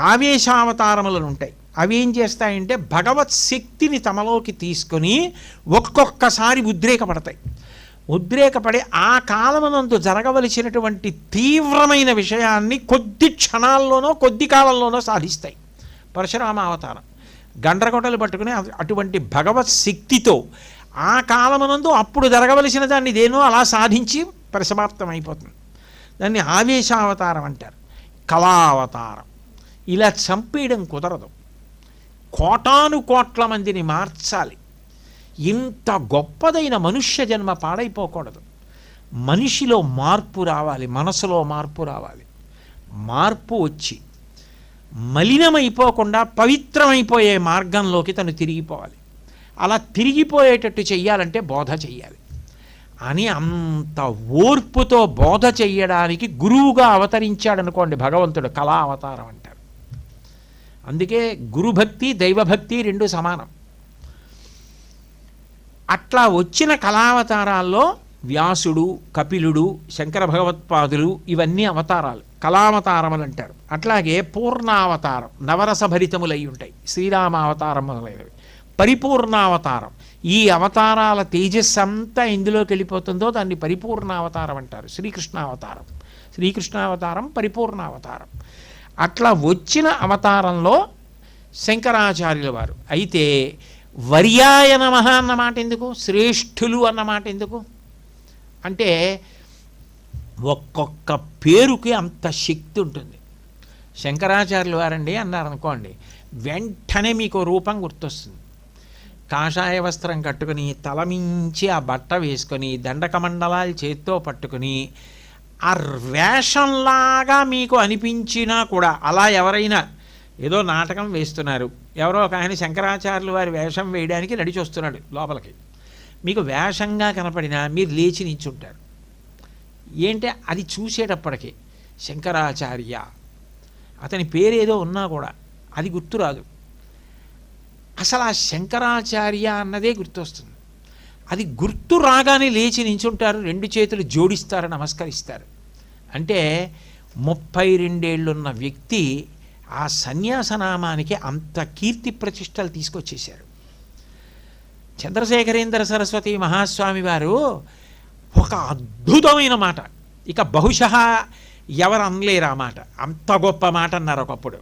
ఆవేశావతారములను ఉంటాయి అవి ఏం చేస్తాయంటే భగవత్ శక్తిని తమలోకి తీసుకొని ఒక్కొక్కసారి ఉద్రేకపడతాయి. ఉద్రేకపడి ఆ కాలమునందు జరగవలసినటువంటి తీవ్రమైన విషయాన్ని కొద్ది క్షణాల్లోనో కొద్ది కాలంలోనో సాధిస్తాయి. పరశురామ అవతారం. గండ్రగొట్టలు పట్టుకుని అటువంటి భగవత్ శక్తితో ఆ కాలమునందు అప్పుడు జరగవలసిన దాన్ని దేనో అలా సాధించి పరిసమాప్తం అయిపోతుంది దాన్ని ఆవేశావతారం అంటారు. కళావతారం. ఇలా చంపేయడం కుదరదు. కోటాను కోట్ల మందిని మార్చాలి. ఇంత గొప్పదైన మనుష్య జన్మ పాడైపోకూడదు. మనిషిలో మార్పు రావాలి మనసులో మార్పు రావాలి. మార్పు వచ్చి మలినమైపోకుండా పవిత్రమైపోయే మార్గంలోకి తను తిరిగిపోవాలి. అలా తిరిగిపోయేటట్టు చెయ్యాలంటే బోధ చెయ్యాలి. అని అంత ఓర్పుతో బోధ చెయ్యడానికి గురువుగా అవతరించాడనుకోండి భగవంతుడు కళా అవతారం అంటే అందుకే గురుభక్తి దైవభక్తి రెండు సమానం. అట్లా వచ్చిన కళావతారాల్లో వ్యాసుడు కపిలుడు శంకర భగవత్పాదులు ఇవన్నీ అవతారాలు. కళావతారములు అంటారు అట్లాగే పూర్ణావతారం నవరస భరితములై ఉంటాయి. శ్రీరామ అవతారం మొదలైనవి. పరిపూర్ణావతారం. ఈ అవతారాల తేజస్సు అంతా ఎందులోకి వెళ్ళిపోతుందో దాన్ని పరిపూర్ణావతారం అంటారు. శ్రీకృష్ణావతారం. శ్రీకృష్ణావతారం పరిపూర్ణావతారం. అట్లా వచ్చిన అవతారంలో శంకరాచార్యుల వారు. అయితే వర్యాయ నమ అన్నమాట ఎందుకు? శ్రేష్ఠులు అన్నమాట ఎందుకు? అంటే ఒక్కొక్క పేరుకి అంత శక్తి ఉంటుంది. శంకరాచార్యులు వారండి అన్నారు అనుకోండి వెంటనే మీకు రూపం గుర్తొస్తుంది. కాషాయ వస్త్రం కట్టుకుని తలమించి ఆ బట్ట వేసుకొని దండకమండలాలు చేత్తో పట్టుకుని ఆ వేషంలాగా మీకు అనిపించినా కూడా అలా ఎవరైనా ఏదో నాటకం వేస్తున్నారు. ఎవరో ఒక ఆయన శంకరాచార్యులు వారి వేషం వేయడానికి నడిచొస్తున్నాడు లోపలికి. మీకు వేషంగా కనపడినా మీరు లేచి నించుంటారు ఏంటి అది చూసేటప్పటికి శంకరాచార్య అతని పేరేదో ఉన్నా కూడా అది గుర్తురాదు. అసలు ఆ శంకరాచార్య అన్నదే గుర్తొస్తుంది. అది గుర్తు రాగానే లేచి నించుంటారు రెండు చేతులు జోడిస్తారు నమస్కరిస్తారు. అంటే ముప్పై రెండేళ్ళున్న వ్యక్తి ఆ సన్యాసనామానికి అంత కీర్తి ప్రతిష్టలు తీసుకొచ్చేశారు. చంద్రశేఖరేంద్ర సరస్వతి మహాస్వామి వారు ఒక అద్భుతమైన మాట. ఇక బహుశ ఎవరు అనలేరు ఆ మాట. అంత గొప్ప మాట అన్నారు ఒకప్పుడు.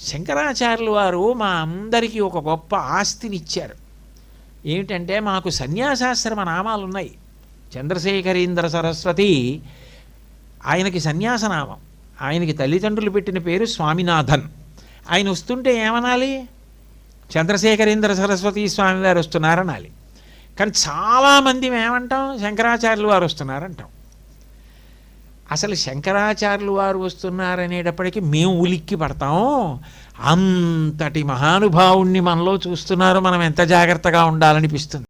శంకరాచార్యులు వారు మా అందరికీ ఒక గొప్ప ఆస్తిని ఇచ్చారు ఏమిటంటే మాకు సన్యాసాశ్రమ నామాలు ఉన్నాయి చంద్రశేఖరీంద్ర సరస్వతి ఆయనకి సన్యాసనామం. ఆయనకి తల్లిదండ్రులు పెట్టిన పేరు స్వామినాథన్. ఆయన వస్తుంటే ఏమనాలి? చంద్రశేఖరేంద్ర సరస్వతి స్వామి వారు వస్తున్నారనాలి. కానీ చాలామంది ఏమంటాం శంకరాచార్యులు వారు వస్తున్నారంటాం. అసలు శంకరాచార్యులు వారు వస్తున్నారనేటప్పటికీ మేము ఉలిక్కి పడతాం. అంతటి మహానుభావుణ్ణి మనలో చూస్తున్నారు. మనం ఎంత జాగ్రత్తగా ఉండాలనిపిస్తుంది.